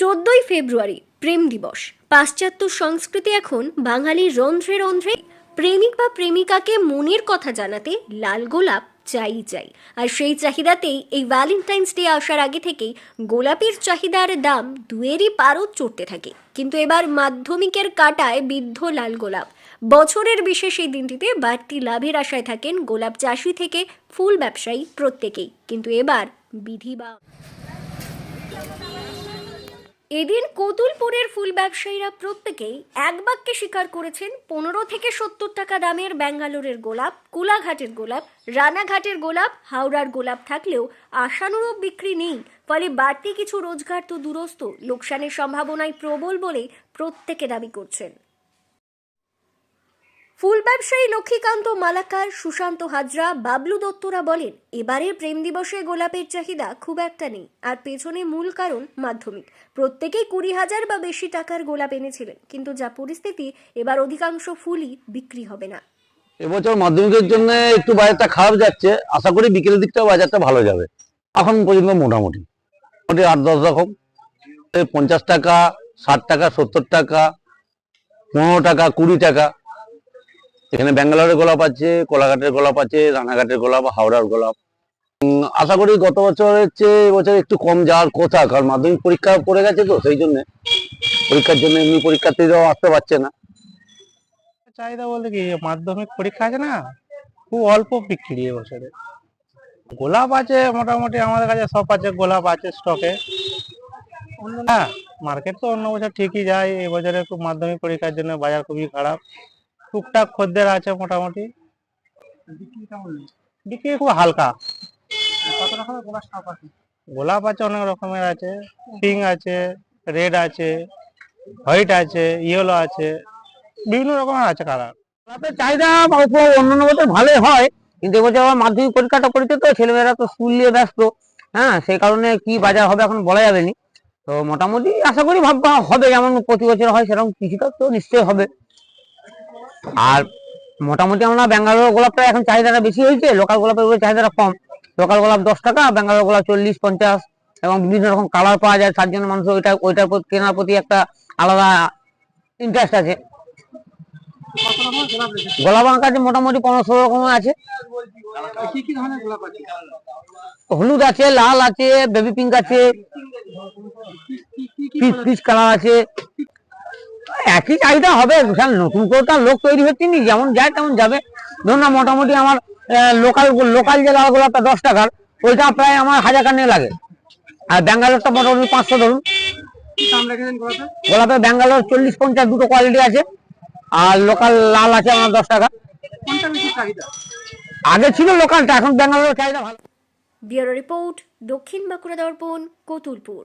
চোদ্দই ফেব্রুয়ারি প্রেম দিবস। পাশ্চাত্য সংস্কৃতি এখন বাঙালির রন্ধ্রে রন্ধ্রে প্রেমিক বা প্রেমিকাকে মনের কথা জানাতে লাল গোলাপ চাই চাই। আর সেই চাহিদাতেই এই ভ্যালেন্টাইন্স ডে আসার আগে থেকেই গোলাপের চাহিদার দাম দুয়েরই পারদ চড়তে থাকে। কিন্তু এবার মাধ্যমিকের কাটায় বিদ্ধ লাল গোলাপ। বছরের বিশেষ এই দিনটিতে বাড়তি লাভের আশায় থাকেন গোলাপ চাষি থেকে ফুল ব্যবসায়ী প্রত্যেকেই। কিন্তু এবার বিধি বা এদিন কতুলপুরের ফুল ব্যবসায়ীরা প্রত্যেকেই এক বাক্যে স্বীকার করেছেন, পনেরো থেকে সত্তর টাকা দামের ব্যাঙ্গালোরের গোলাপ, কুলাঘাটের গোলাপ, রানাঘাটের গোলাপ, হাওড়ার গোলাপ থাকলেও আশানুরূপ বিক্রি নেই, ফলে বাড়তি কিছু রোজগার তো দূরস্থ লোকসানের সম্ভাবনায় প্রবল বলে প্রত্যেকে দাবি করছেন। ফুল ব্যবসায়ী লক্ষ্মীকান্ত মালাকার, সুশান্ত হাজরা, বাবলু দত্তরা বলেন, এবারের প্রেম দিবসে গোলাপের চাহিদা খুব একটা নেই, আর পেছনে মূল কারণ মাধ্যমিক। প্রত্যেকেই কুড়ি হাজার বা বেশি টাকার গোলাপ এনেছিলেন, কিন্তু যা পরিস্থিতি, এবার অধিকাংশ ফুলই বিক্রি হবে না। এবছর মাধ্যমিকের জন্য একটু বাজারটা খারাপ যাচ্ছে, আশা করি বিকেলের দিকটা বাজারটা ভালো যাবে। এখন পর্যন্ত মোটামুটি মোটামুটি আট দশ রকম। পঞ্চাশ টাকা, ষাট টাকা, সত্তর টাকা, পনেরো টাকা, কুড়ি টাকা। এখানে ব্যাঙ্গালোরের গোলাপ আছে, কোলাঘাটের গোলাপ আছে, রানাঘাটের গোলাপ, হাওড়ার গোলাপ। আশা করি গত বছরের চেয়ে এবছর একটু কম যাওয়ার কথা, কারণ মাধ্যমিক পরীক্ষা পড়ে গেছে তো, সেই জন্য। পরীক্ষার জন্য এমনি পরীক্ষার্থীরাও আসতে পারছে না। চাহিদা বলতে কি, মাধ্যমিক পরীক্ষা আছে না, খুব অল্প বিক্রি এবছরে গোলাপ আছে মোটামুটি, আমাদের কাছে সব আছে, গোলাপ আছে স্টকে। হ্যাঁ মার্কেট তো অন্য বছর ঠিকই যায় এবছরে একটু মাধ্যমিক পরীক্ষার জন্য বাজার খুবই খারাপ। টুকটাক খদ্দের আছে মোটামুটি। বিক্রি খুব হালকা। গোলাপ আছে? অনেক রকমের আছে। পিঙ্ক আছে রেড আছে হোয়াইট আছে ইয়েলো আছে বিভিন্ন রকমের আছে কালার। গোলাপের চাহিদা অল্প অন্যান্য বছর ভালোই হয় কিন্তু এবছর আবার মাধ্যমিক পরীক্ষাটা করেছে তো ছেলেমেয়েরা তো স্কুল নিয়ে ব্যস্ত। হ্যাঁ সেই কারণে কি বাজার হবে এখন বলা যাবে নি। তো মোটামুটি আশা করি ভাববা হবে যেমন প্রতি বছর হয় সেরকম কিছুটা তো নিশ্চয়ই হবে। আর মোটামুটি আমরা ব্যাঙ্গালোর গোলাপটা এখন চাহিদাটা বেশি হয়েছে লোকাল গোলাপের উপরে চাহিদাটা কম। লোকাল গোলাপ দশ টাকা, ব্যাঙ্গালোর গোলাপ চল্লিশ, পঞ্চাশ, এবং বিভিন্ন রকম কালার পাওয়া যায় তার জন্য মানুষ ওইটা, ওইটার কেনার প্রতি একটা আলাদা ইন্টারেস্ট আছে। গোলাপ আমার কাছে মোটামুটি পনেরো ষোলো রকমের আছে। হলুদ আছে, লাল আছে বেবি পিঙ্ক আছে পিচ পিচ কালার আছে। একই চাহিদা হবে নতুন করে তো লোক তৈরি হচ্ছে নি যেমন যায় তেমন যাবে। ধরুন না মোটামুটি আমার লোকাল লোকাল যে লাল গোলাপটা দশ টাকার ওইটা প্রায় আমার হাজার কানে লাগে। আর ব্যাঙ্গালোরটা মোটামুটি পাঁচশো ধরুন। গোলাপে ব্যাঙ্গালোর চল্লিশ পঞ্চাশ দুটো কোয়ালিটি আছে আর লোকাল লাল আছে আমার দশ টাকা। আগে ছিল লোকালটা এখন ব্যাঙ্গালোর চাহিদা ভালো। ব্যুরো রিপোর্ট দক্ষিণ বাঁকুড়া দর্পণ কতুলপুর।